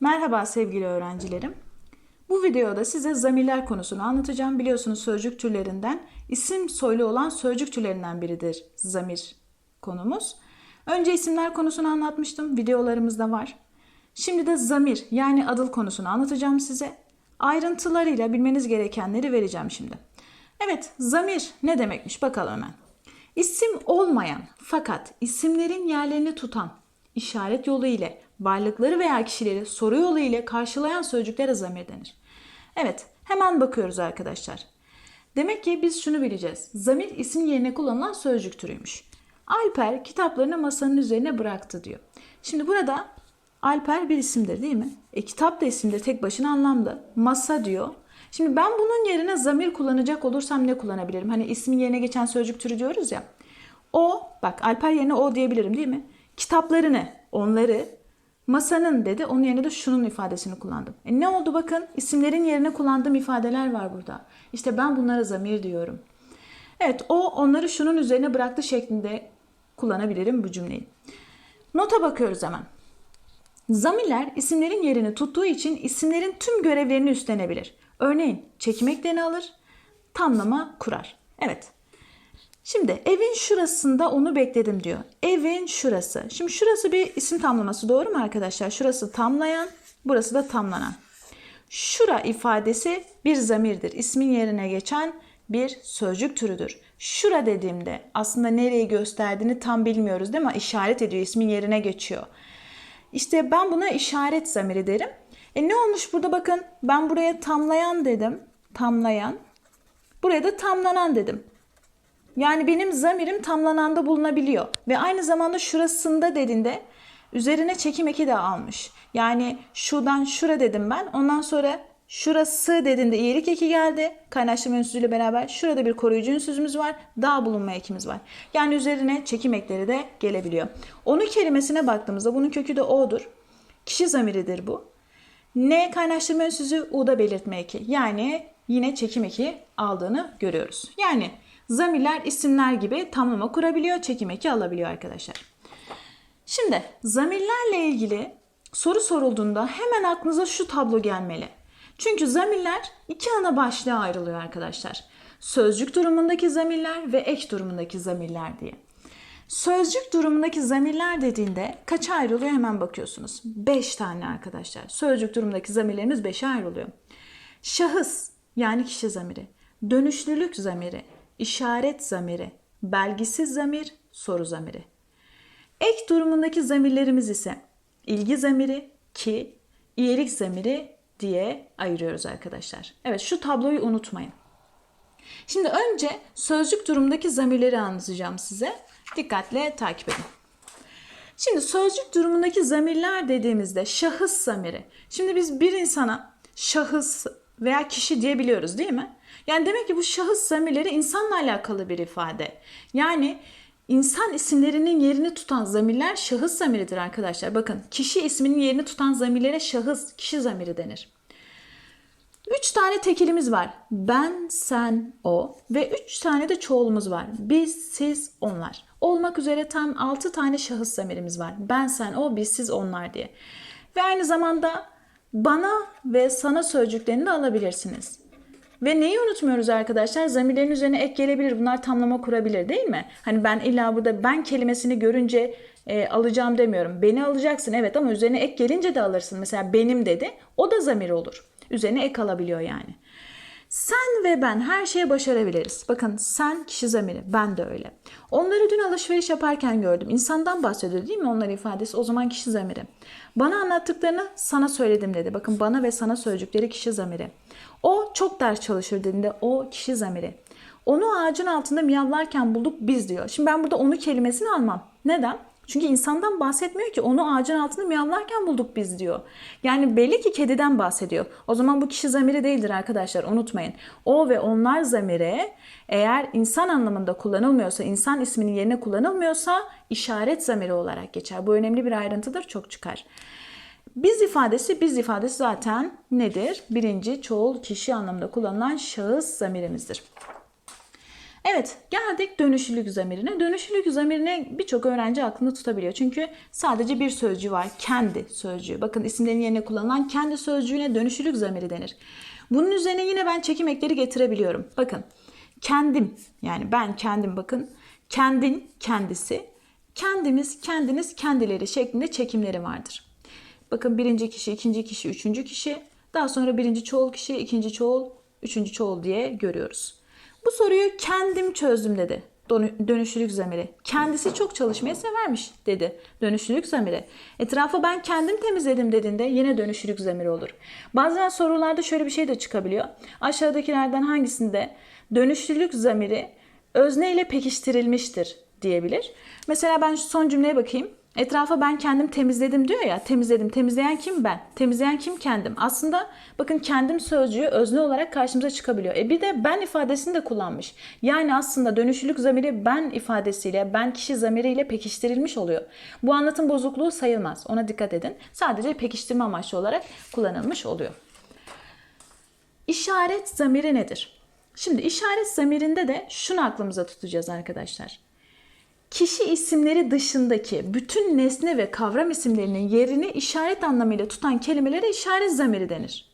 Merhaba sevgili öğrencilerim. Bu videoda size zamirler konusunu anlatacağım. Biliyorsunuz sözcük türlerinden isim soylu olan sözcük türlerinden biridir zamir konumuz. Önce isimler konusunu anlatmıştım. Videolarımızda var. Şimdi de zamir yani adıl konusunu anlatacağım size. Ayrıntılarıyla bilmeniz gerekenleri vereceğim şimdi. Evet, zamir ne demekmiş bakalım hemen. İsim olmayan fakat isimlerin yerlerini tutan işaret yolu ile varlıkları veya kişileri soru yolu ile karşılayan sözcüklere zamir denir. Evet, hemen bakıyoruz arkadaşlar. Demek ki biz şunu bileceğiz. Zamir isim yerine kullanılan sözcük türüymüş. Alper kitaplarını masanın üzerine bıraktı diyor. Şimdi burada Alper bir isimdir değil mi? E, kitap da isimdir tek başına anlamda. Masa diyor. Şimdi ben bunun yerine zamir kullanacak olursam ne kullanabilirim? Hani ismin yerine geçen sözcük türü diyoruz ya. O, bak Alper yerine o diyebilirim değil mi? Kitaplarını, onları, masanın dedi. Onun yerine de şunun ifadesini kullandım. E ne oldu bakın? İsimlerin yerine kullandığım ifadeler var burada. İşte ben bunlara zamir diyorum. Evet o onları şunun üzerine bıraktı şeklinde kullanabilirim bu cümleyi. Nota bakıyoruz hemen. Zamirler isimlerin yerini tuttuğu için isimlerin tüm görevlerini üstlenebilir. Örneğin çekmeklerini alır, tamlama kurar. Evet. Şimdi evin şurasında onu bekledim diyor. Evin şurası. Şimdi şurası bir isim tamlaması doğru mu arkadaşlar? Şurası tamlayan, burası da tamlanan. Şura ifadesi bir zamirdir. İsmin yerine geçen bir sözcük türüdür. Şura dediğimde aslında nereyi gösterdiğini tam bilmiyoruz değil mi? İşaret ediyor, ismin yerine geçiyor. İşte ben buna işaret zamiri derim. E ne olmuş burada bakın ben buraya tamlayan dedim. Tamlayan. Buraya da tamlanan dedim. Yani benim zamirim tamlananda bulunabiliyor. Ve aynı zamanda şurasında dediğinde üzerine çekim eki de almış. Yani şuradan şura dedim ben. Ondan sonra şurası dediğinde iyilik eki geldi. Kaynaştırma ünsüzüyle beraber. Şurada bir koruyucu ünsüzümüz var. Daha bulunma ekimiz var. Yani üzerine çekim ekleri de gelebiliyor. Onu kelimesine baktığımızda bunun kökü de o'dur. Kişi zamiridir bu. N kaynaştırma ünsüzü U'da belirtme eki. Yani yine çekim eki aldığını görüyoruz. Yani zamirler isimler gibi tamlama kurabiliyor, çekim eki alabiliyor arkadaşlar. Şimdi zamirlerle ilgili soru sorulduğunda hemen aklınıza şu tablo gelmeli. Çünkü zamirler iki ana başlığa ayrılıyor arkadaşlar. Sözcük durumundaki zamirler ve ek durumundaki zamirler diye. Sözcük durumundaki zamirler dediğinde kaça ayrılıyor hemen bakıyorsunuz. 5 tane arkadaşlar. Sözcük durumundaki zamirlerimiz 5'e ayrılıyor. Şahıs yani kişi zamiri, dönüşlülük zamiri, işaret zamiri, belgisiz zamir, soru zamiri. Ek durumundaki zamirlerimiz ise ilgi zamiri, ki, iyilik zamiri diye ayırıyoruz arkadaşlar. Evet şu tabloyu unutmayın. Şimdi önce sözcük durumundaki zamirleri anlatacağım size. Dikkatle takip edin. Şimdi sözcük durumundaki zamirler dediğimizde şahıs zamiri. Şimdi biz bir insana şahıs veya kişi diyebiliyoruz değil mi? Yani demek ki bu şahıs zamirleri insanla alakalı bir ifade. Yani insan isimlerinin yerini tutan zamirler şahıs zamiridir arkadaşlar. Bakın kişi isminin yerini tutan zamirlere şahıs, kişi zamiri denir. Üç tane tekilimiz var. Ben, sen, o ve üç tane de çoğulumuz var. Biz, siz, onlar. Olmak üzere tam altı tane şahıs zamirimiz var. Ben, sen, o, biz, siz, onlar diye. Ve aynı zamanda bana ve sana sözcüklerini de alabilirsiniz. Ve neyi unutmuyoruz arkadaşlar? Zamirlerin üzerine ek gelebilir. Bunlar tamlama kurabilir değil mi? Hani ben illa burada ben kelimesini görünce e, alacağım demiyorum. Beni alacaksın evet ama üzerine ek gelince de alırsın. Mesela benim dedi. O da zamir olur. Üzerine ek alabiliyor yani. Sen ve ben her şeyi başarabiliriz. Bakın sen kişi zamiri, ben de öyle. Onları dün alışveriş yaparken gördüm. İnsandan bahsediyor değil mi onlar ifadesi? O zaman kişi zamiri. Bana anlattıklarını sana söyledim dedi. Bakın bana ve sana sözcükleri kişi zamiri. O çok ders çalışır dediğinde o kişi zamiri. Onu ağacın altında miyavlarken bulduk biz diyor. Şimdi ben burada onu kelimesini almam. Neden? Çünkü insandan bahsetmiyor ki onu ağacın altında miyavlarken bulduk biz diyor. Yani belli ki kediden bahsediyor. O zaman bu kişi zamiri değildir arkadaşlar unutmayın. O ve onlar zamiri eğer insan anlamında kullanılmıyorsa, insan isminin yerine kullanılmıyorsa işaret zamiri olarak geçer. Bu önemli bir ayrıntıdır çok çıkar. Biz ifadesi, biz ifadesi zaten nedir? Birinci çoğul kişi anlamında kullanılan şahıs zamirimizdir. Evet geldik dönüşlülük zamirine. Dönüşlülük zamirini birçok öğrenci aklında tutabiliyor. Çünkü sadece bir sözcüğü var. Kendi sözcüğü. Bakın isimlerin yerine kullanılan kendi sözcüğüne dönüşlülük zamiri denir. Bunun üzerine yine ben çekim ekleri getirebiliyorum. Bakın kendim yani ben kendim bakın. Kendin kendisi. Kendimiz kendiniz kendileri şeklinde çekimleri vardır. Bakın birinci kişi, ikinci kişi, üçüncü kişi. Daha sonra birinci çoğul kişi, ikinci çoğul, üçüncü çoğul diye görüyoruz. Bu soruyu kendim çözdüm dedi. Dönüşlülük zamiri. Kendisi çok çalışmayı severmiş dedi. Dönüşlülük zamiri. Etrafı ben kendim temizledim dediğinde yine dönüşlülük zamiri olur. Bazen sorularda şöyle bir şey de çıkabiliyor. Aşağıdakilerden hangisinde dönüşlülük zamiri özne ile pekiştirilmiştir diyebilir. Mesela ben son cümleye bakayım. Etrafa ben kendim temizledim diyor ya. Temizledim. Temizleyen kim ben? Temizleyen kim kendim? Aslında bakın kendim sözcüğü özne olarak karşımıza çıkabiliyor. E bir de ben ifadesini de kullanmış. Yani aslında dönüşülük zamiri ben ifadesiyle, ben kişi zamiriyle pekiştirilmiş oluyor. Bu anlatım bozukluğu sayılmaz. Ona dikkat edin. Sadece pekiştirme amaçlı olarak kullanılmış oluyor. İşaret zamiri nedir? Şimdi işaret zamirinde de şunu aklımıza tutacağız arkadaşlar kişi isimleri dışındaki bütün nesne ve kavram isimlerinin yerini işaret anlamıyla tutan kelimelere işaret zamiri denir.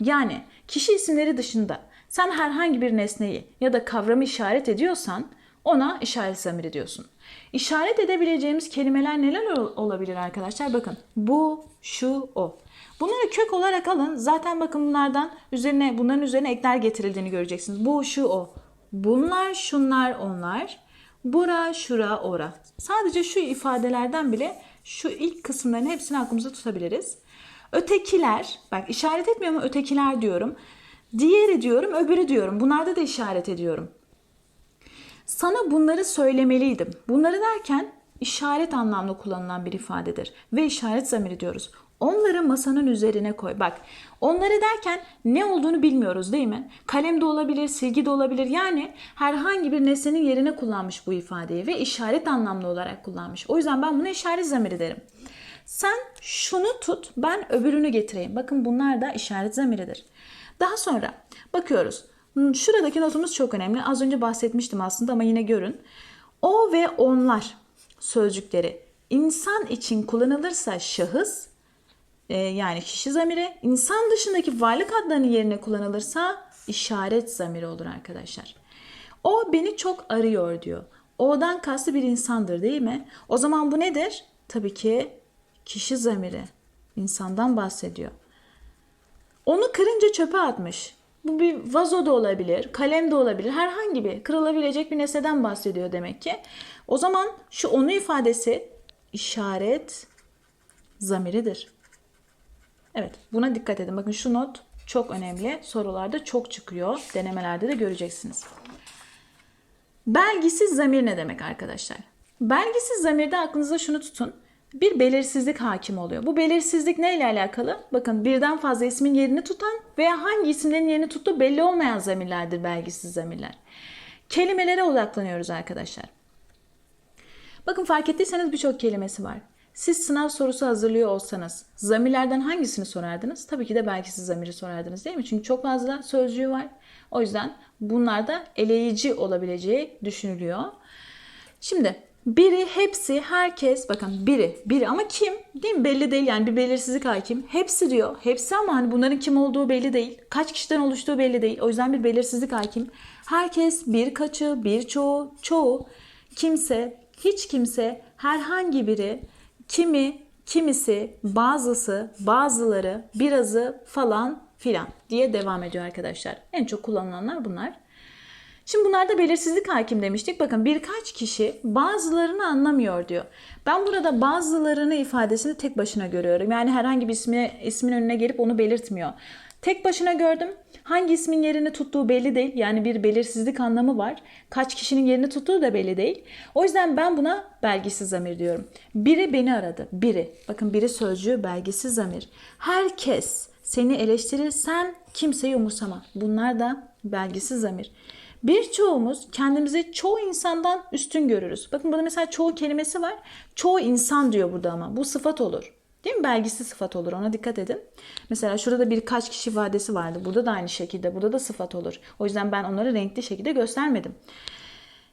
Yani kişi isimleri dışında sen herhangi bir nesneyi ya da kavramı işaret ediyorsan ona işaret zamiri diyorsun. İşaret edebileceğimiz kelimeler neler olabilir arkadaşlar? Bakın bu, şu, o. Bunları kök olarak alın. Zaten bakın bunlardan üzerine bunların üzerine ekler getirildiğini göreceksiniz. Bu, şu, o. Bunlar, şunlar, onlar. Bura, şura, ora. Sadece şu ifadelerden bile şu ilk kısımların hepsini aklımıza tutabiliriz. Ötekiler, bak işaret etmiyorum ama ötekiler diyorum. Diğeri diyorum, öbürü diyorum. Bunlarda da işaret ediyorum. Sana bunları söylemeliydim. Bunları derken işaret anlamlı kullanılan bir ifadedir ve işaret zamiri diyoruz. Onları masanın üzerine koy. Bak onları derken ne olduğunu bilmiyoruz değil mi? Kalem de olabilir, silgi de olabilir. Yani herhangi bir nesnenin yerine kullanmış bu ifadeyi ve işaret anlamlı olarak kullanmış. O yüzden ben buna işaret zamiri derim. Sen şunu tut, ben öbürünü getireyim. Bakın bunlar da işaret zamiridir. Daha sonra bakıyoruz. Şuradaki notumuz çok önemli. Az önce bahsetmiştim aslında ama yine görün. O ve onlar sözcükleri insan için kullanılırsa şahıs, e, yani kişi zamiri insan dışındaki varlık adlarının yerine kullanılırsa işaret zamiri olur arkadaşlar. O beni çok arıyor diyor. O'dan kastı bir insandır değil mi? O zaman bu nedir? Tabii ki kişi zamiri. İnsandan bahsediyor. Onu kırınca çöpe atmış. Bu bir vazo da olabilir, kalem de olabilir. Herhangi bir kırılabilecek bir nesneden bahsediyor demek ki. O zaman şu onu ifadesi işaret zamiridir. Evet buna dikkat edin. Bakın şu not çok önemli. Sorularda çok çıkıyor. Denemelerde de göreceksiniz. Belgisiz zamir ne demek arkadaşlar? Belgisiz zamirde aklınızda şunu tutun. Bir belirsizlik hakim oluyor. Bu belirsizlik neyle alakalı? Bakın birden fazla ismin yerini tutan veya hangi isimlerin yerini tuttuğu belli olmayan zamirlerdir belgisiz zamirler. Kelimelere odaklanıyoruz arkadaşlar. Bakın fark ettiyseniz birçok kelimesi var. Siz sınav sorusu hazırlıyor olsanız zamirlerden hangisini sorardınız? Tabii ki de belki siz zamiri sorardınız değil mi? Çünkü çok fazla sözcüğü var. O yüzden bunlarda eleyici olabileceği düşünülüyor. Şimdi biri, hepsi, herkes, bakın biri, biri ama kim? Değil mi? Belli değil yani bir belirsizlik hakim. Hepsi diyor. Hepsi ama hani bunların kim olduğu belli değil. Kaç kişiden oluştuğu belli değil. O yüzden bir belirsizlik hakim. Herkes, birkaçı, birçoğu, çoğu, kimse, hiç kimse, herhangi biri, kimi, kimisi, bazısı, bazıları, birazı falan filan diye devam ediyor arkadaşlar. En çok kullanılanlar bunlar. Şimdi bunlarda belirsizlik hakim demiştik. Bakın birkaç kişi bazılarını anlamıyor diyor. Ben burada bazılarını ifadesini tek başına görüyorum. Yani herhangi bir ismi, ismin önüne gelip onu belirtmiyor. Tek başına gördüm. Hangi ismin yerini tuttuğu belli değil. Yani bir belirsizlik anlamı var. Kaç kişinin yerini tuttuğu da belli değil. O yüzden ben buna belgisiz zamir diyorum. Biri beni aradı. Biri. Bakın biri sözcüğü belgisiz zamir. Herkes seni eleştirir. Sen kimseyi umursama. Bunlar da belgisiz zamir. Birçoğumuz kendimizi çoğu insandan üstün görürüz. Bakın burada mesela çoğu kelimesi var. Çoğu insan diyor burada ama. Bu sıfat olur. Değil mi? Belgisi sıfat olur. Ona dikkat edin. Mesela şurada birkaç kişi ifadesi vardı. Burada da aynı şekilde. Burada da sıfat olur. O yüzden ben onları renkli şekilde göstermedim.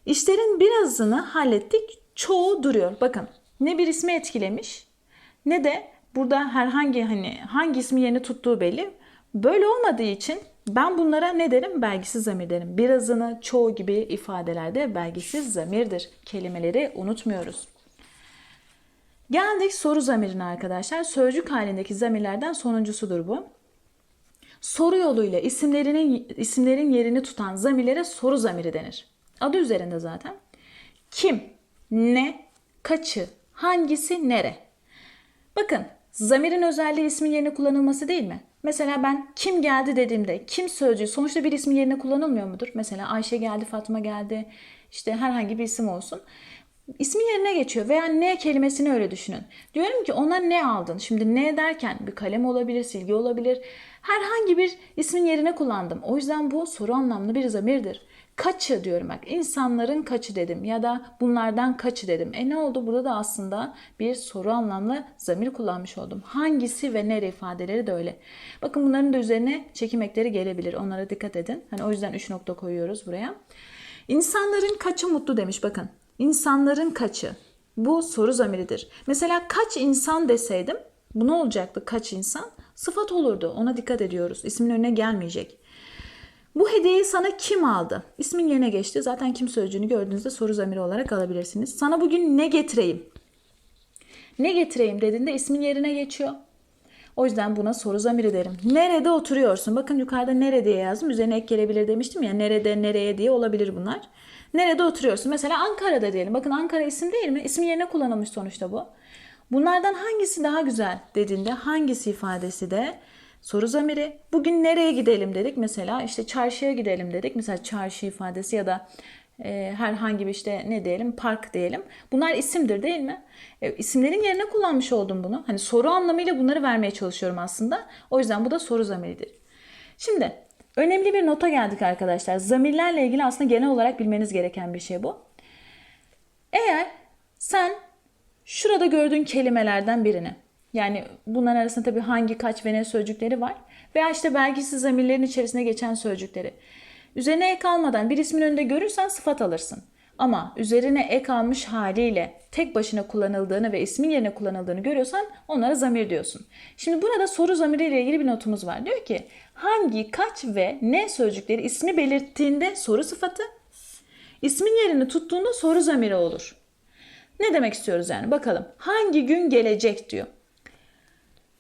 İşlerin birazını hallettik, çoğu duruyor. Bakın ne bir ismi etkilemiş ne de burada herhangi hani hangi ismi yerini tuttuğu belli. Böyle olmadığı için ben bunlara ne derim? Belgisiz zamir derim. Birazını, çoğu gibi ifadelerde belgisiz zamirdir. Kelimeleri unutmuyoruz. Geldik soru zamirine arkadaşlar. Sözcük halindeki zamirlerden sonuncusudur bu. Soru yoluyla isimlerinin isimlerin yerini tutan zamirlere soru zamiri denir. Adı üzerinde zaten. Kim, ne, kaçı, hangisi, nere? Bakın zamirin özelliği ismin yerine kullanılması değil mi? Mesela ben kim geldi dediğimde kim sözcüğü sonuçta bir ismin yerine kullanılmıyor mudur? Mesela Ayşe geldi, Fatma geldi, işte herhangi bir isim olsun. İsmin yerine geçiyor veya ne kelimesini öyle düşünün. Diyorum ki ona ne aldın? Şimdi ne derken bir kalem olabilir, silgi olabilir. Herhangi bir ismin yerine kullandım. O yüzden bu soru anlamlı bir zamirdir. Kaçı diyorum bak. insanların kaçı dedim ya da bunlardan kaçı dedim. E ne oldu? Burada da aslında bir soru anlamlı zamir kullanmış oldum. Hangisi ve nere ifadeleri de öyle. Bakın bunların da üzerine çekim ekleri gelebilir. Onlara dikkat edin. Hani o yüzden 3 nokta koyuyoruz buraya. İnsanların kaçı mutlu demiş bakın. İnsanların kaçı? Bu soru zamiridir. Mesela kaç insan deseydim bu ne olacaktı kaç insan? Sıfat olurdu. Ona dikkat ediyoruz. İsmin önüne gelmeyecek. Bu hediyeyi sana kim aldı? İsmin yerine geçti. Zaten kim sözcüğünü gördüğünüzde soru zamiri olarak alabilirsiniz. Sana bugün ne getireyim? Ne getireyim dediğinde ismin yerine geçiyor. O yüzden buna soru zamiri derim. Nerede oturuyorsun? Bakın yukarıda nere diye yazdım. Üzerine ek gelebilir demiştim ya. Nerede, nereye diye olabilir bunlar. Nerede oturuyorsun? Mesela Ankara'da diyelim. Bakın Ankara isim değil mi? İsim yerine kullanılmış sonuçta bu. Bunlardan hangisi daha güzel dediğinde hangisi ifadesi de soru zamiri. Bugün nereye gidelim dedik. Mesela işte çarşıya gidelim dedik. Mesela çarşı ifadesi ya da e, herhangi bir işte ne diyelim park diyelim. Bunlar isimdir değil mi? E, isimlerin yerine kullanmış oldum bunu. Hani soru anlamıyla bunları vermeye çalışıyorum aslında. O yüzden bu da soru zamiridir. Şimdi önemli bir nota geldik arkadaşlar. Zamirlerle ilgili aslında genel olarak bilmeniz gereken bir şey bu. Eğer sen şurada gördüğün kelimelerden birini yani bunların arasında tabii hangi, kaç ve ne sözcükleri var. Veya işte belgisiz zamirlerin içerisine geçen sözcükleri. Üzerine ek almadan bir ismin önünde görürsen sıfat alırsın. Ama üzerine ek almış haliyle tek başına kullanıldığını ve ismin yerine kullanıldığını görüyorsan onlara zamir diyorsun. Şimdi burada soru zamiriyle ilgili bir notumuz var. Diyor ki hangi, kaç ve ne sözcükleri ismi belirttiğinde soru sıfatı, ismin yerini tuttuğunda soru zamiri olur. Ne demek istiyoruz yani bakalım. Hangi gün gelecek diyor.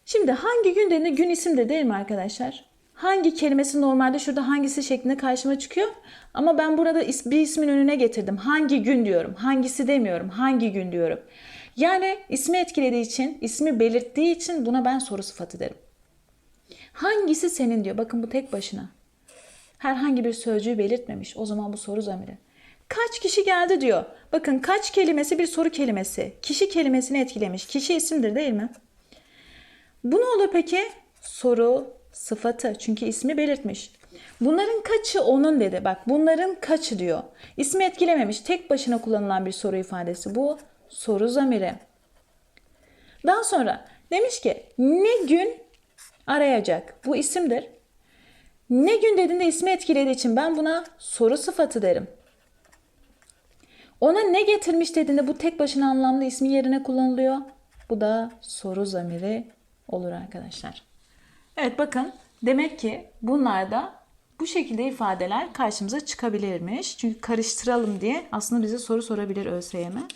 Şimdi hangi gün dediğinde gün isim de değil mi arkadaşlar? Hangi kelimesi normalde şurada hangisi şeklinde karşıma çıkıyor. Ama ben burada bir ismin önüne getirdim. Hangi gün diyorum. Hangisi demiyorum. Hangi gün diyorum. Yani ismi etkilediği için, ismi belirttiği için buna ben soru sıfatı derim. Hangisi senin diyor. Bakın bu tek başına. Herhangi bir sözcüğü belirtmemiş. O zaman bu soru zamiri. Kaç kişi geldi diyor. Bakın kaç kelimesi bir soru kelimesi. Kişi kelimesini etkilemiş. Kişi isimdir değil mi? Bu ne olur peki? Soru sıfatı. Çünkü ismi belirtmiş. Bunların kaçı onun dedi. Bak bunların kaçı diyor. İsmi etkilememiş. Tek başına kullanılan bir soru ifadesi. Bu soru zamiri. Daha sonra demiş ki ne gün arayacak. Bu isimdir. Ne gün dediğinde ismi etkilediği için ben buna soru sıfatı derim. Ona ne getirmiş dediğinde bu tek başına anlamlı ismi yerine kullanılıyor. Bu da soru zamiri olur arkadaşlar. Evet bakın demek ki bunlarda bu şekilde ifadeler karşımıza çıkabilirmiş. Çünkü karıştıralım diye aslında bize soru sorabilir ÖSYM.